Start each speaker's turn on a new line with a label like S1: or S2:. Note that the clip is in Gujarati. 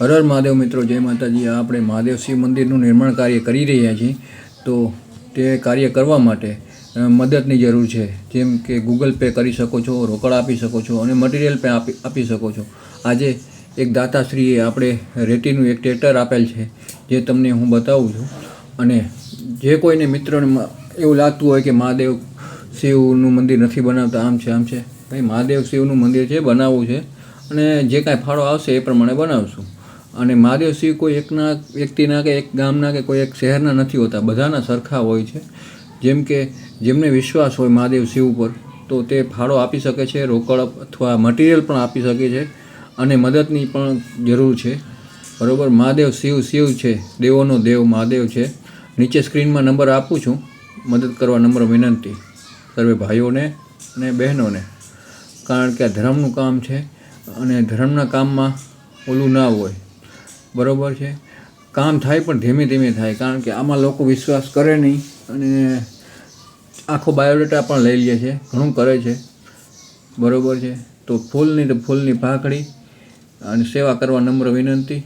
S1: હર હર મહાદેવ મિત્રો, જય માતાજી. આપણે મહાદેવ શિવ મંદિરનું નિર્માણ કાર્ય કરી રહ્યા છીએ. તો તે કાર્ય કરવા માટે મદદની જરૂર છે. જેમ કે ગૂગલ પે કરી શકો છો, રોકડ આપી શકો છો અને મટીરિયલ પે આપી આપી શકો છો. આજે એક દાતાશ્રીએ આપણે રેટીનું એક ટ્રેક્ટર આપેલ છે, જે તમને હું બતાવું છું. અને જે કોઈને મિત્રને એવું લાગતું હોય કે મહાદેવ શિવનું મંદિર નથી બનાવતા, આમ છે આમ છે. ભાઈ, મહાદેવ શિવનું મંદિર છે, બનાવવું છે. અને જે કાંઈ ફાળો આવશે એ પ્રમાણે બનાવશું. અને મહાદેવ શિવ કોઈ એકના વ્યક્તિના કે એક ગામના કે કોઈ એક શહેરના નથી હોતા. બધાના સરખા હોય છે. જેમ કે જેમને વિશ્વાસ હોય મહાદેવ શિવ ઉપર, તો તે ફાળો આપી શકે છે, રોકડ અથવા મટીરિયલ પણ આપી શકે છે અને મદદની પણ જરૂર છે. બરાબર? મહાદેવ શિવ શિવ છે. દેવોનો દેવ મહાદેવ છે. નીચે સ્ક્રીનમાં નંબર આપું છું. મદદ કરવા નંબર વિનંતી. સર્વે ભાઈઓને અને બહેનોને. કારણ કે આ ધર્મનું કામ છે અને ધર્મના કામમાં ઓલું ના હોય. બરોબર છે? કામ થાય પણ ધીમે ધીમે થાય, કારણ કે આમાં લોકો વિશ્વાસ કરે નહીં અને આખો બાયોડેટા પણ લઈ લે છે, ઘણું કરે છે. બરાબર છે? તો ફૂલની તો ફૂલની ભાખડી અને સેવા કરવા નમ્ર વિનંતી.